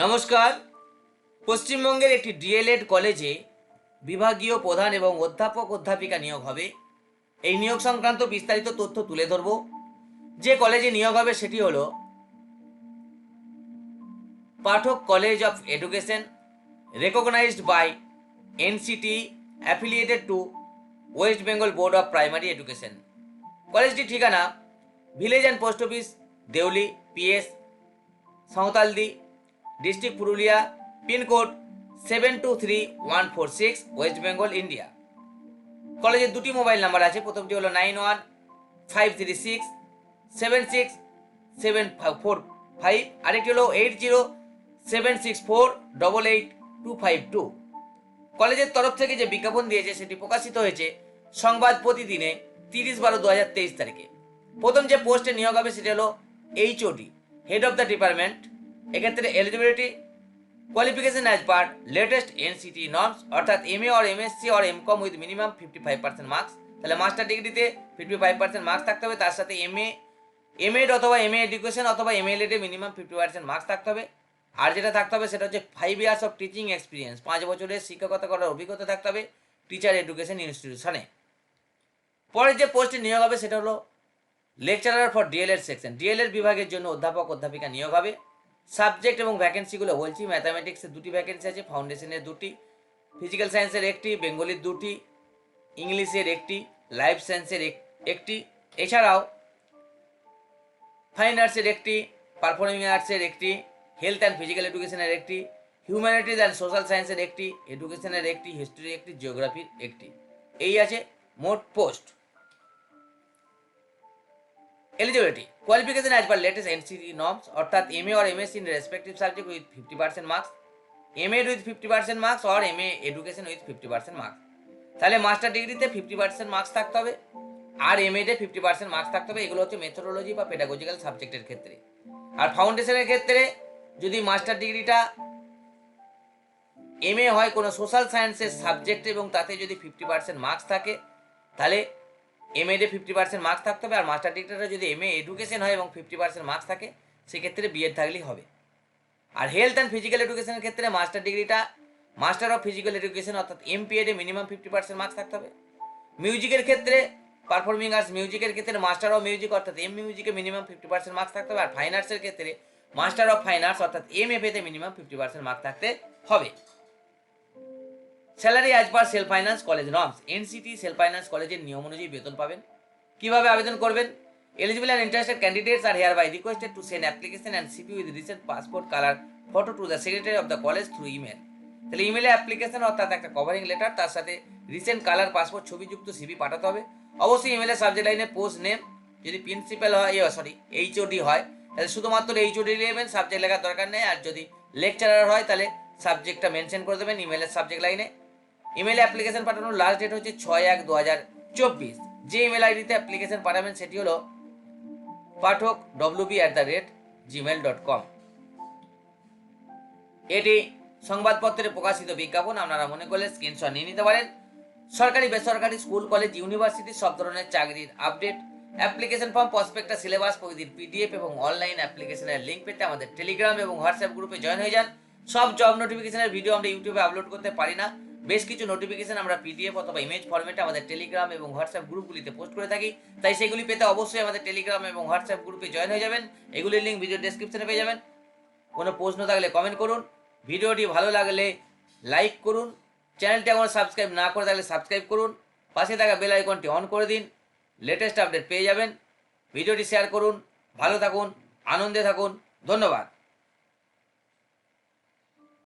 নমস্কার। পশ্চিমবঙ্গের একটি ডিএলএড কলেজে বিভাগীয় প্রধান এবং অধ্যাপক অধ্যাপিকা নিয়োগ হবে। এই নিয়োগ সংক্রান্ত বিস্তারিত তথ্য তুলে ধরব। যে কলেজে নিয়োগ হবে সেটি হল Pathak college of education recognized by NCT affiliated to West Bengal board of primary education কলেজটির ঠিকানা village and post office Deuli PS Santaldih district Purulia pincode seven two three one four six West Bengal India কলেজের দুটি mobile number আছে, প্রথমটি হলো nine one five three six seven six seven four five আরেকটি হলো eight zero seven six four double eight two five two কলেজের তরফ থেকে যে বিজ্ঞাপন দিয়েছে, সেটি প্রকাশিত হয়েছে সংবাদ প্রতিদিনে তিরিশ বারো দু হাজার তেইশ তারিখে। প্রথম যে পোস্টে নিয়োগ হবে, সেটি হলো HOD head of the department এক্ষেত্রে eligibility qualification as per latest NCT norms অর্থাৎ M A or MSc or M com with minimum fifty five percent marks তাহলে মাস্টার ডিগ্রিতে ফিফটি ফাইভ পার্সেন্ট মার্কস থাকতে হবে, তার সাথে এম এ এম এড অথবা M A education অথবা M L এডে মিনিমাম ফিফটি পার্সেন্ট মার্কস থাকতে হবে। আর যেটা থাকতে হবে সেটা হচ্ছে five years of teaching experience পাঁচ বছরের শিক্ষকতা করার অভিজ্ঞতা থাকতে হবে টিচার এডুকেশন ইনস্টিটিউশনে পরের যে পোস্টে নিয়োগ হবে সেটা হলো lecturer for DElEd section DElEd বিভাগের জন্য অধ্যাপক অধ্যাপিকা নিয়োগ হবে। সাবজেক্ট এবং ভ্যাকেন্সিগুলো বলছি ম্যাথামেটিক্সের দুটি ভ্যাকেন্সি আছে ফাউন্ডেশনের দুটি ফিজিক্যাল সায়েন্সের একটি বেঙ্গলির দুটি ইংলিশের একটি লাইফ সায়েন্সের এক- একটি। এছাড়াও ফাইন আর্টসের একটি পারফর্মিং আর্টসের একটি হেলথ অ্যান্ড ফিজিক্যাল এডুকেশনের একটি হিউম্যানিটিজ অ্যান্ড সোশ্যাল সায়েন্সের একটি এডুকেশনের একটি হিস্ট্রির একটি জিওগ্রাফির একটি। এই আছে মোট post eligibility qualification as per latest NCT norms অর্থাৎ M A or M S in respective subject with fifty percent marks M ed with fifty percent marks or M A education with fifty percent marks তাহলে master ডিগ্রিতে fifty percent marks থাকতে হবে আর M এডে fifty percent marks থাকতে হবে। এগুলো হচ্ছে মেথোডোলজি বা পেডাগোজিক্যাল সাবজেক্টের ক্ষেত্রে। আর ফাউন্ডেশনের ক্ষেত্রে যদি মাস্টার ডিগ্রিটা এম এ হয় কোনো সোশ্যাল সায়েন্সের সাবজেক্ট এবং তাতে যদি ফিফটি পার্সেন্ট মার্কস থাকে, তাহলে এম এডে ফিফটি পার্সেন্ট মার্কস থাকতে হবে আর মাস্টার ডিগ্রিটা যদি এম এ এডুকেশন হয় এবং ফিফটি পার্সেন্ট মার্কস থাকে, সেক্ষেত্রে বিএড থাকলেই হবে। আর হেলথ অ্যান্ড ফিজিক্যাল এডুকেশনের ক্ষেত্রে মাস্টার ডিগ্রিটা মাস্টার অফ ফিজিক্যাল এডুকেশন অর্থাৎ এমপিএডে মিনিমাম ফিফটি পার্সেন্ট মার্কস থাকতে হবে। মিউজিকের ক্ষেত্রে পারফর্মিং আর্টস মিউজিকের ক্ষেত্রে মাস্টার অফ মিউজিক অর্থাৎ এম মিউজিকে মিনিমাম ফিফটি পার্সেন্ট মার্কস থাকতে হবে। আর ফাইন আর্টসের ক্ষেত্রে মাস্টার অফ ফাইন আর্টস অর্থাৎ এম এফ এতে মিনিমাম ফিফটি পার্সেন্ট মার্কস থাকতে হবে। Salary as per self finance college norms NCT self finance কলেজের নিয়ম অনুযায়ী বেতন পাবেন। কীভাবে আবেদন করবেন? Eligible and interested candidates are here by requested to send application and CV with recent passport colour photo to the secretary of the college through email তাহলে ইমেলে অ্যাপ্লিকেশন অর্থাৎ একটা কভারিং লেটার তার সাথে রিসেন্ট কালার পাসপোর্ট ছবিযুক্ত CV পাঠাতে হবে। অবশ্যই ইমেলের সাবজেক্ট লাইনে পোস্ট নেম যদি প্রিন্সিপাল হয় সরি এইচওডি হয়, তাহলে শুধুমাত্র এইচওডি নেবেন সাবজেক্ট লেখার দরকার নেই, আর যদি লেকচারার হয়, তাহলে সাবজেক্টটা মেনশন করে দেবেন ইমেলের সাবজেক্ট লাইনে ইমেলে অ্যাপ্লিকেশন পাঠানোর লাস্ট ডেট হচ্ছে ছয় এক দু হাজার চব্বিশ। যে ইমেল আইডিতে অ্যাপ্লিকেশন পাঠাবেন, সেটি হলো Pathak WB at the rate Gmail dot com এটি সংবাদপত্রে প্রকাশিত বিজ্ঞাপন, আপনারা মনে করলে স্ক্রিনশট নিয়ে নিতে পারেন। সরকারি, বেসরকারি স্কুল কলেজ ইউনিভার্সিটি সব ধরনের চাকরির update application form prospectus syllabus প্রভৃতির পিডিএফ এবং অনলাইন অ্যাপ্লিকেশনের লিঙ্ক পেতে আমাদের টেলিগ্রাম এবং হোয়াটসঅ্যাপ গ্রুপে জয়েন হয়ে যান। সব জব নোটিফিকেশনের ভিডিও আমরা ইউটিউবে আপলোড করতে পারি না। বেশ কিছু নোটিফিকেশন আমরা পিডিএফ অথবা ইমেজ ফরম্যাটে আমাদের টেলিগ্রাম এবং হোয়াটসঅ্যাপ গ্রুপগুলিতে পোস্ট করে থাকি। তাই সেগুলি পেতে অবশ্যই আমাদের টেলিগ্রাম এবং হোয়াটসঅ্যাপ গ্রুপে জয়েন হয়ে যাবেন। এগুলির লিঙ্ক ভিডিও ডেসক্রিপশনে পেয়ে যাবেন। কোনো প্রশ্ন থাকলে কমেন্ট করুন। ভিডিওটি ভালো লাগলে লাইক করুন। চ্যানেলটি এখন সাবস্ক্রাইব না করে থাকলে সাবস্ক্রাইব করুন। পাশে থাকা বেল আইকনটি অন করে দিন। লেটেস্ট আপডেট পেয়ে যাবেন। ভিডিওটি শেয়ার করুন। ভালো থাকুন। আনন্দে থাকুন। ধন্যবাদ।